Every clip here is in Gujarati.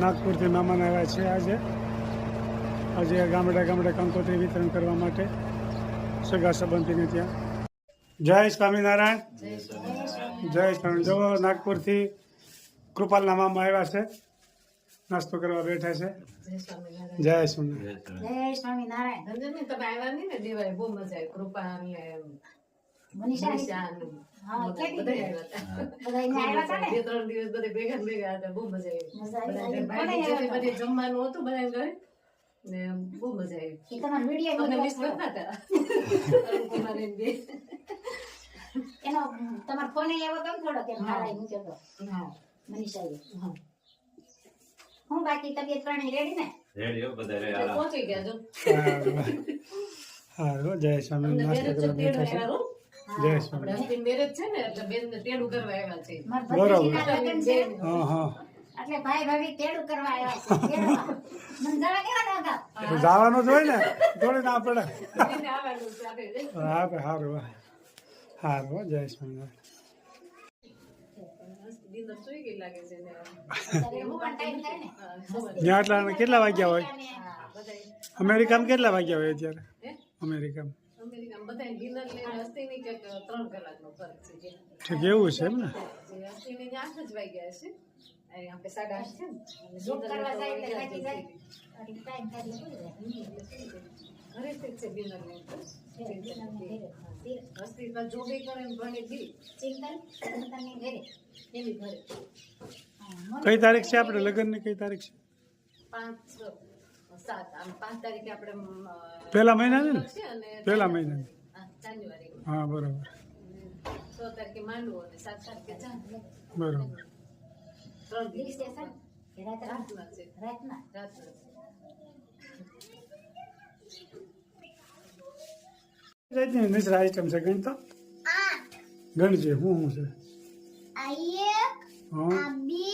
નાગપુરથી મહેમાન આવ્યા છે આજે. આજે ગામડે ગામડે કંકોત્રી વિતરણ કરવા માટે સગા સંબંધીને ત્યાં. જય સ્વામિનારાયણ. જય સ્વામી જો નાગપુરથી કૃપાલના મામા આવ્યા છે. નાસ્તો કરવા બેઠા છે. જય સ્વામિનારાયણ. જય સ્વામિનારાયણ. તમે આવ્યા નહીં ને? દેવાય બહુ મજા આવી. કૃપા હા, હતા. બધે જમવાનું હતું બધાને ઘરે? ને બહુ મજા આવી. એ તમારો વીડિયો તમને મિસ કરતા હતા અરુણકુમાર ને બે. એનો તમારો ફોન આવ્યો કેમ થોડો કે હા. મારા મૂક્યો તો હા. મનીષાએ. હા. હું બાકી તબિયત પાણી રેડી ને? રેડિયો બધા રે પહોંચી ગયા જો સારું જય સ્વામી નાસ્તો કરવા બેઠા છે. આવ્યા હો. જય સ્વામી. મેરેજ છે ને એટલે બેન ને તેડું કરવા આવ્યા છે. બરાબર. ભત્રીજીના લગ્ન છે? હા હા. એટલે ભાઈ ભાભી તેડું કરવા આવ્યા છે. જવાનું જ હોય ને થોડી ના પડે. બેનને આવવાનું છે આપણે. હા તો સારું વાહ સારું હો, જય એટલા કેટલા વાગ્યા હોય. અમેરિકામાં કેટલા વાગ્યા હોય અત્યારે? અમેરિકામાં. બધાય dinner લઈને હસ્તીની કંઈક ત્રણ કલાકનો ફરક છે જે- ઠીક એવું છે એમ ને? જે હસ્તીની ને આઠ જ વાગ્યા છે આપણે સાડા આઠ છે ને. જોબ કરવા જાય. એટલે થાકી જાય. ટાઈમ. ઘરે છે કરે ને ભણે બી. ચિંતન ચિંતનની ઘરે. કઈ તારીખ છે આપણે લગ્નની? કઈ તારીખ છે? પાંચ સાત આમ પાંચ તારીખે આપણે પહેલા મહિનાની ને? છે અને પહેલા મહિનાની. હા, તારીખે માંડવો અને સાત તારીખે ચાંદ બરોબર. ત્રણ દિવસ. રાતના? છે. રાતના? રાતના જાતની મિશ્ર આઈટમ છે ગણતો? ગણજે હું શું છે? આ એક હા. આ બે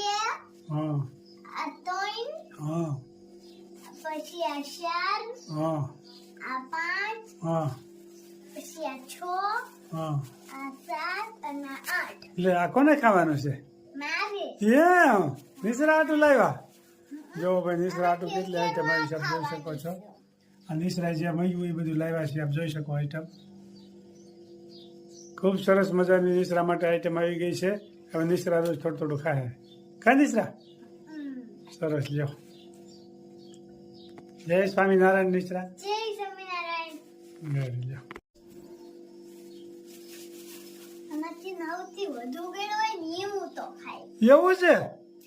હા. આ ત્રણ હા. પછી આ ચાર હા. આ પાંચ હા. એટલે આ કોને ખાવાનું છે? એમ. નિસરા લાવ્યા? જો ભાઈ નિસરા આટું કેટલી આઈટમ આવી છે આપ જોઈ શકો છો. આ નિસરા જે મળ્યું એ બધું લાવ્યા છે આપ જોઈ શકો આઈટમ ખૂબ સરસ મજાની નિસરા માટે આઈટમ આવી ગઈ છે. હવે નિસરા રોજ થોડું થોડું ખાય. ખા નિસરા? સરસ લ્યો. જય સ્વામિનારાયણ નિસરા. જય સ્વામિનારાયણ. વધુ હોય ને તો ખાઈ એવું છે?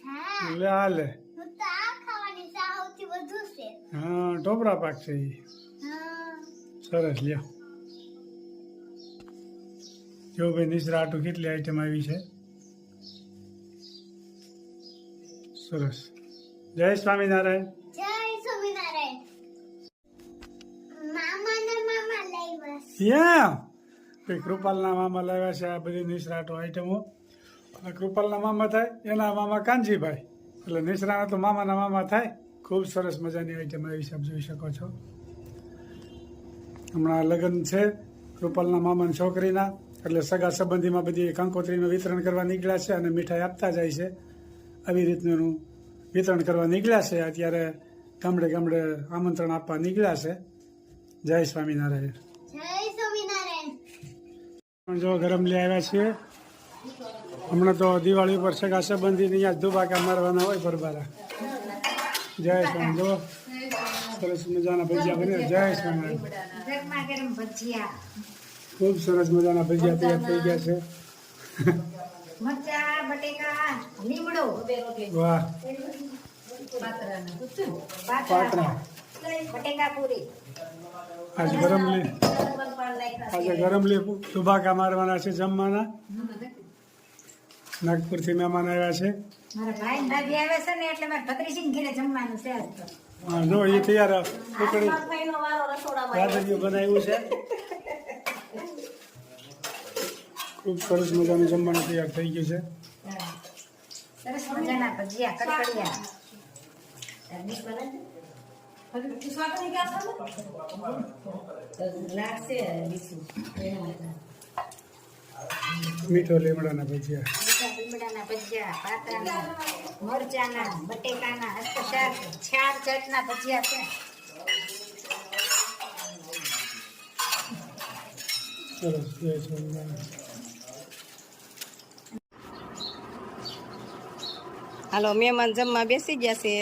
હા. લે હાલે હું તો આ ખાવાની સૌથી વધુ છે. હા ટોપરા પાક છે હા. સરસ લ્યો. જો ભાઈ નિસરા આટું કેટલી આઈટમ આવી છે? સરસ. જય સ્વામિનારાયણ. જય સ્વામિનારાયણ. મામા ને મામા લઈ બસ યા ભાઈ કૃપાલના મામા લાવ્યા છે આ બધી નિષ્ણાતો આઈટમો. અને કૃપાલના મામા થાય, એના મામા કાનજીભાઈ. એટલે નિસરાના તો મામાના મામા થાય. ખૂબ સરસ મજાની આઈટમ આવી છે જોઈ શકો છો. હમણાં લગ્ન છે, કૃપાલના મામાની છોકરીના. એટલે સગા સંબંધીમાં બધી કંકોત્રીનું વિતરણ કરવા નીકળ્યા છે અને મીઠાઈ આપતા જાય છે. આવી રીતનું વિતરણ કરવા નીકળ્યા છે. અત્યારે ગામડે ગામડે આમંત્રણ આપવા નીકળ્યા છે. જય સ્વામિનારાયણ. જો ગરમ લઈ આવ્યા છીએ. હમણાં તો દિવાળી ઉપર સગા સંબંધી અહીંયા ધુબાકા મારવાના હોય બરબારા જય સ્વામી જો સરસ મજાના ભજીયા બને જય સ્વામી ખૂબ સરસ મજાના ભજીયા તૈયાર થઈ ગયા છે. મરચા બટેકા લીમડો. વાહ? પાતરા. બટેકા પૂરી? આજે ગરમ લે. આજે ગરમ લી. ધુબાકા મારવાના છે જમવાના. નાગપુરથી મહેમાન આવ્યા છે. મારા ભાઈ ને આવે છે ને એટલે મારે ભત્રીજી ઘરે જમવાનું છે આજ તો. જો એ તૈયાર રાધડીયું બનાવ્યું છે. ખૂબ સરસ મજાનું જમવાનું તૈયાર થઈ ગયું છે. સરસ મજાના ભજીયા મીઠો લીમડાના ભજીયા. લીમડાના ભજીયા પાત્રાના મરચાના બટેકાના ચાર ચાર જાતના ભજીયા છે. સરસ જય સ્વામિનારાયણ. હાલો મહેમાન જમવા બેસી ગયા છે.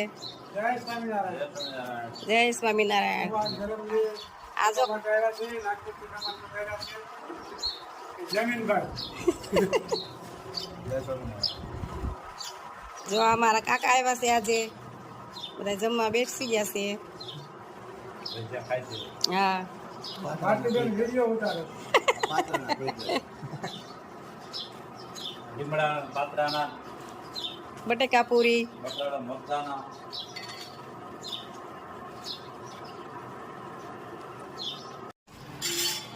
જય સ્વામિનારાયણ. જય સ્વામિનારાયણ. આજો. જો અમારા કાકા આવ્યા છે આજે બધા જમવા બેસી ગયા છે. હા. ભારતીબેન વીડિયો ઉતારે લીમડા પાત્રાના બટેકા પૂરી. મગદાના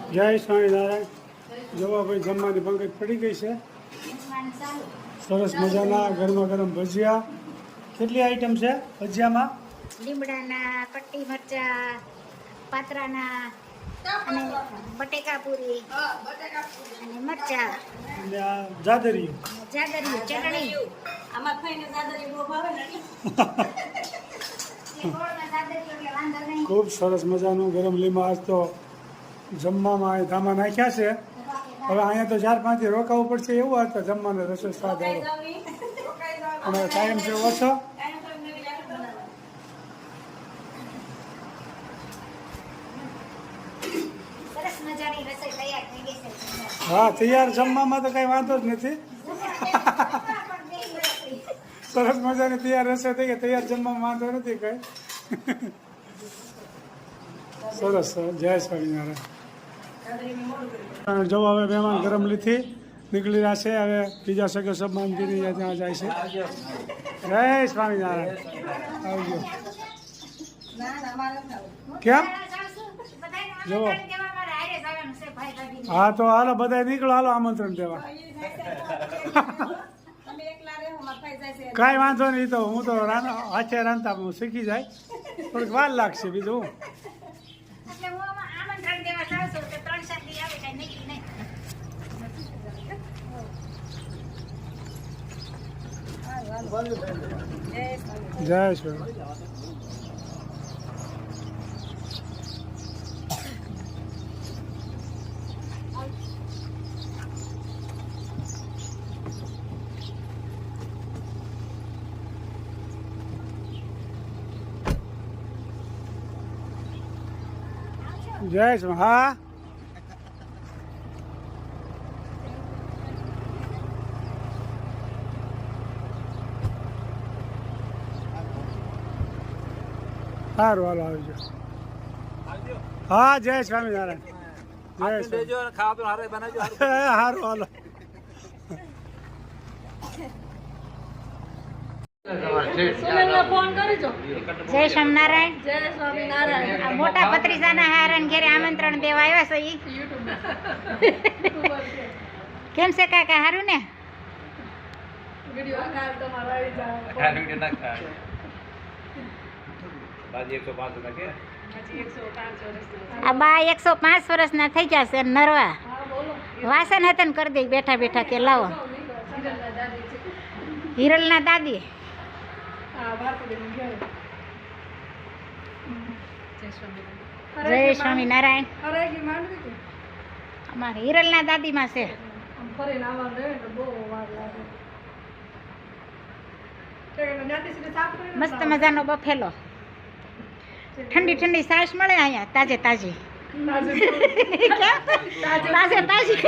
જય સ્વામિનારાયણ. જોવા ભાઈ જમવાની પંકજ પડી ગઈ છે. સરસ મજાના ગરમા ગરમ ભજીયા. કેટલી આઈટમ છે ભજીયામાં? લીમડાના કટ્ટી મરચા પાત્રાના અને બટેકા પૂરી અને મરચા. અને આ જાદરીઓ જાગરી ચટણી. આમાં ખાઈને દાદાજી બહુ ભાવે ને? ખૂબ સરસ મજાનું ગરમ લીમા આજ તો જમવામાં અહીં ધામા નાખ્યા છે. હવે અહીંયા તો ચાર પાંચથી રોકાવું પડશે એવું હતું જમવાનું જમવાનો રસો સ્વાદ આવ્યો અને ટાઈમ છે? ઓછો સરસ મજાની રસોઈ તૈયાર થઈ ગઈ છે. હા તૈયાર જમવામાં તો કઈ વાંધો જ નથી. સરસ મજાની તૈયાર રસો થઈ ગઈ. તૈયાર જમવામાં વાંધો નથી કઈ. સરસ સરસ. જય સ્વામિનારાયણ. જો હવે મહેમાન ગરમ લીધી નીકળી રહ્યા છે. હવે બીજા સગા સંબંધીની ત્યાં જાય છે. જય સ્વામિનારાયણ. આવજો. કેમ? જુઓ. હા, તો હાલો બધા નીકળો, હાલો, આમંત્રણ દેવા. કાંઈ વાંધો નહીં તો હું તો હાથે રાંધતા, હું શીખી જાય. થોડીક વાર લાગશે બીજું હું એટલે હું આમાં આમંત્રણ દેવા જાઉં છું તો ત્રણ ચાર દી આવે કાંઈ નક્કી નહીં જય શ્રી જય શ્રી હા સારું હાલો આવજો. હા જય સ્વામિનારાયણ. જય સારું હાલો. જય સ્વામિનારાયણ. જય સ્વામિનારાયણ. મોટા પત્રીસાના હારણ ઘેરે આમંત્રણ દેવા આવ્યા છે ઈ? કેમ છે કાકા હારું ને? આ બા એકસો પાંચ વર્ષના થઈ ગયા છે નરવા. હા બોલો. ને કરી દઈ બેઠા બેઠા કે લાવો. હિરલના દાદી જય સ્વામિનારાયણ. અમારે હિરલના દાદીમાં છે. મસ્ત મજાનો બફેલો. ઠંડી ઠંડી સાસ મળે અહીંયા તાજે તાજી. તાજે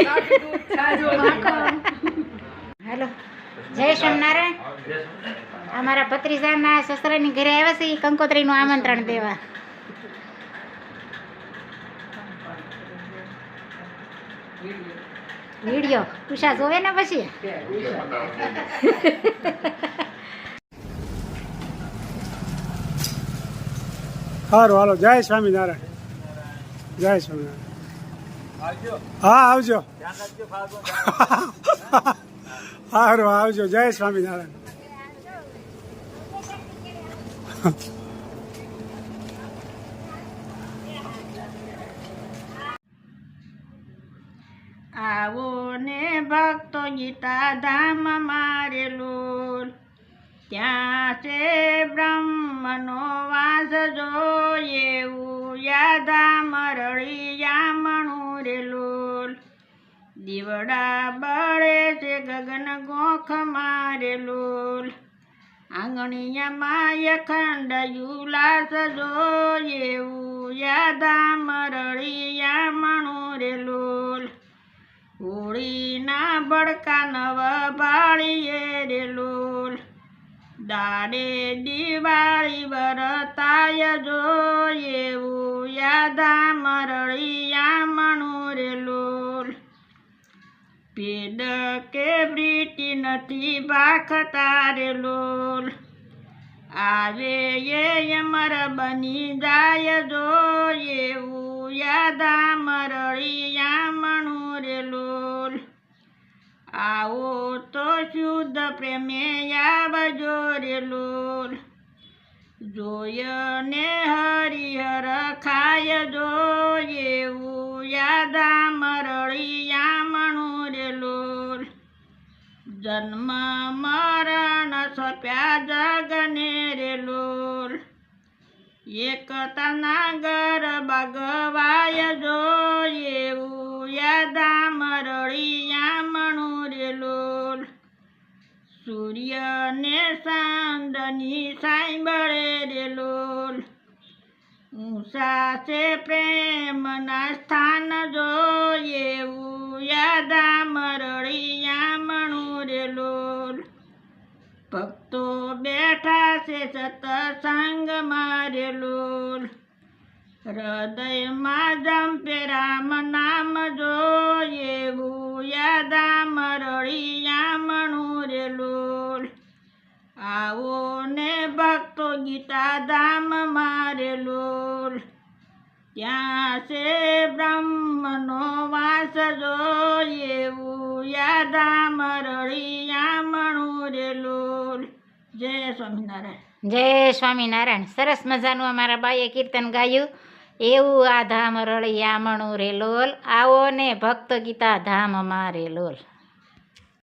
હેલો. જય સ્વામિનારાયણ અમારા ભત્રીજાના સસરાની ઘરે આવ્યા છે ઈ કંકોત્રીનું આમંત્રણ દેવા. વીડિયો. ઉષા જોવે ને પછી? સારું હાલો. જય સ્વામિનારાયણ. જય સ્વામિનારાયણ. હા આવજો. સારું આવજો. જય સ્વામિનારાયણ. આવો ને ભક્તો ગીતા ધામ મારે લોલ ત્યાં છે બ્રહ્મનો વાસ જો એવું યાદા મરળિયા મણું રે લોલ દીવડા બળે છે ગગન ગોખ મારે લોલ આંગણીયા માય ખંડ યુલાસ જો એવું યાદા મરળિયા મણું રે હોળીના બળકા નવ ભાળીએ રે દાડે દિવાળી વરતાય જો એવું યાદા મરળિયા મણોરેલું પેડ કે બ્રીટી નથી ભાખતા રે આવે એ અમર બની જાય જો એવું યાદા મરળિયા મણોરેલું આવો તો શુદ્ધ પ્રેમે આવજો રે લોલ જોય ને હરિહર ખાય જો એવું યાદા મરળિયા મણું રે લોલ જન્મ મરણ સપ્યા જગને રેલું એકતાના એક તનાગર બગવાય જો એવું યાદા મરળિયા સૂર્ય ને ચાંદની સાંભળે રે લોલ. ઊંચા છે પ્રેમના સ્થાન જો એવું યાદા મરળિયા મણું રે લોલ. ભક્તો બેઠા છે સતસંગ મારે લોલ. હૃદયમાં જંપે રામ નામ જો એવું યાદા મરળિયા મણું રે આવો ને ભક્તો ગીતા ધામ મારે લોલ. ત્યાં છે બ્રહ્મનો વાસ જો એવું યાદામ મરળિયા મણું રે લોલ. જય સ્વામિનારાયણ. જય સ્વામિનારાયણ. સરસ મજાનું અમારા બાઈએ કીર્તન ગાયું. એવું આ ધામ રળિયા મણું રે લોલ. આવો ને ભક્ત ગીતા ધામ મારે લોલ.